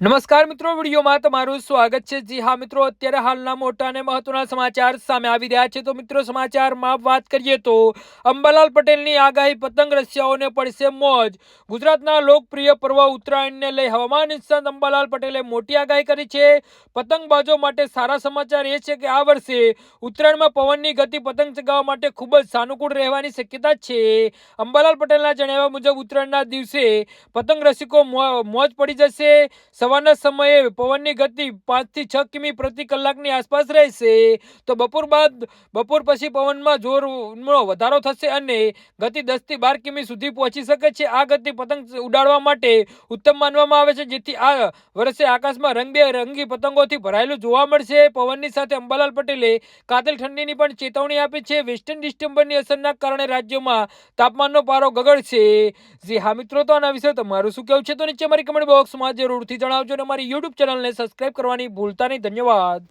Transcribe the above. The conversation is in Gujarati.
નમસ્કાર મિત્રો, વિડીયોમાં તમારું સ્વાગત છે. જી હા મિત્રો, અત્યારે હાલના મોટા અને મહત્વના સમાચાર સામે આવી રહ્યા છે. તો મિત્રો, સમાચારમાં વાત કરીએ તો અંબાલાલ પટેલની આગાહી પતંગ રસિયાઓને પડશે મોજ. ગુજરાતના લોકપ્રિય પર્વ ઉત્તરાયણને લઈ હવામાન નિષ્ણાત અંબાલાલ પટેલે મોટી આગાહી કરી છે. પતંગબાજો માટે સારા સમાચાર એ છે કે આ વર્ષે ઉત્તરાયણમાં પવનની ગતિ પતંગ ચગાવવા માટે ખૂબ જ સાનુકૂળ રહેવાની શક્યતા છે. અંબાલાલ પટેલના જણાવ્યા મુજબ, ઉત્તરાયણના દિવસે પતંગ રસિકો મોજ પડી જશે. સવારના સમયે પવનની ગતિ પાંચથી છ કિમી પ્રતિ કલાકની આસપાસ રહેશે. તો બપોર બાદ, બપોર પછી પવનમાં જોરનો વધારો થશે અને ગતિ દસથી બાર કિમી સુધી પહોંચી શકે છે. આ ગતિ પતંગ ઉડાડવા માટે ઉત્તમ માનવામાં આવે છે, જેથી આ વર્ષે આકાશમાં રંગબેરંગી પતંગોથી ભરાયેલું જોવા મળશે. પવનની સાથે અંબાલાલ પટેલે કાતિલ ઠંડીની પણ ચેતવણી આપી છે. વેસ્ટર્ન ડિસ્ટર્બન્સની અસરના કારણે રાજ્યમાં તાપમાનનો પારો ગગડશે. જી હા મિત્રો, તો આના વિશે તમારું શું કહેવું છે? તો નીચે મારી કમેન્ટ બોક્સમાં જરૂરથી જણાવજો અને મારી યુટ્યુબ ચેનલને સબસ્ક્રાઇબ કરવાની ભૂલતા નહીં. ધન્યવાદ.